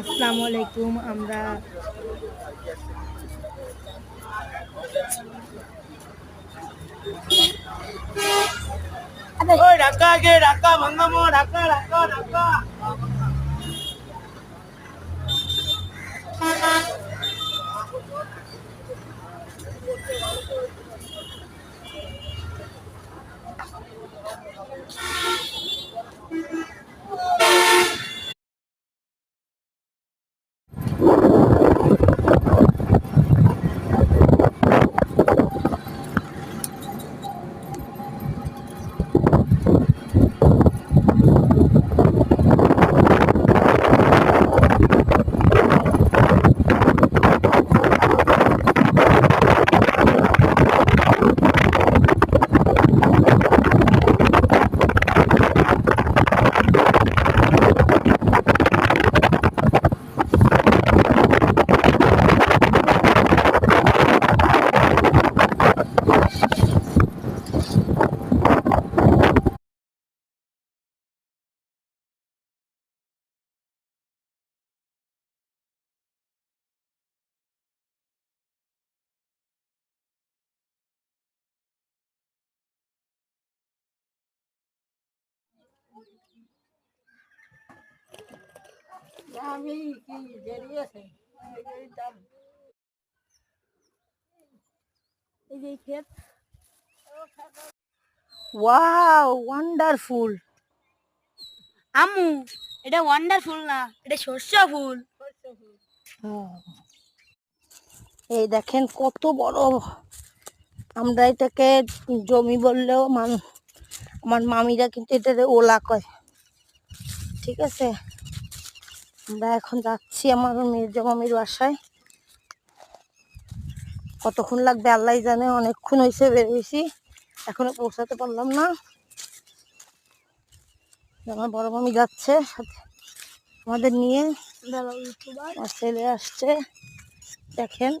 আসসালামু আলাইকুম আমরা ওই ঢাকা আগে ঢাকা ভাঙ্গামো ঢাকা ঢাকা ঢাকা আমি কি দেরি আছে এই যে ক্ষেত। ওয়াও ওয়ান্ডারফুল আম্মু এটা ওয়ান্ডারফুল না এটা শস্য ফুল। এই দেখেন কত বড়। আমরা এটাকে জমি বললেও মান আমার মামিরা কিন্তু এটাতে ওলা কয়। ঠিক আছে? আমরা এখন যাচ্ছি আমার মির্জা মামির বাসায়। কতক্ষণ লাগবে আল্লাহ জানে অনেকক্ষণ হয়েছে বের হয়েছি এখনও পৌঁছাতে পারলাম না। আমার বড় মামি যাচ্ছে সাথে আমাদের নিয়ে। আমার ছেলে আসছে দেখেন।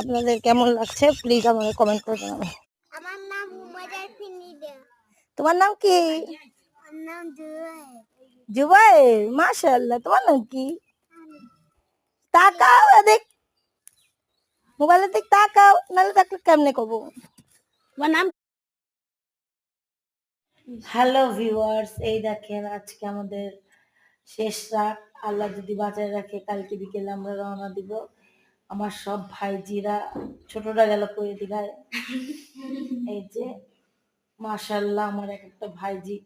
আপনাদের কেমন লাগছে? প্লিজ আমাকে কমেন্ট করে জানাবেন। আমার নাম তোমার নাম কি? জুয়াই মাশাআল্লাহ। তোমার নাম কি? তাকাও এদিক। মোবাইলের দিক তাকাও নাহলে তাকলে কেমনে তোমার নাম? হ্যালো ভিউয়ার্স এই দেখেন আজকে আমাদের শেষ রাত। আল্লাহ যদি বাঁচায় রাখে কালকে বিকেলে আমরা রওনা দিব। আমার সব ভাইজিরা ছোটরা গেল কই দিঘায় এই যে মাশাল্লাহ আমার এক একটা ভাইজি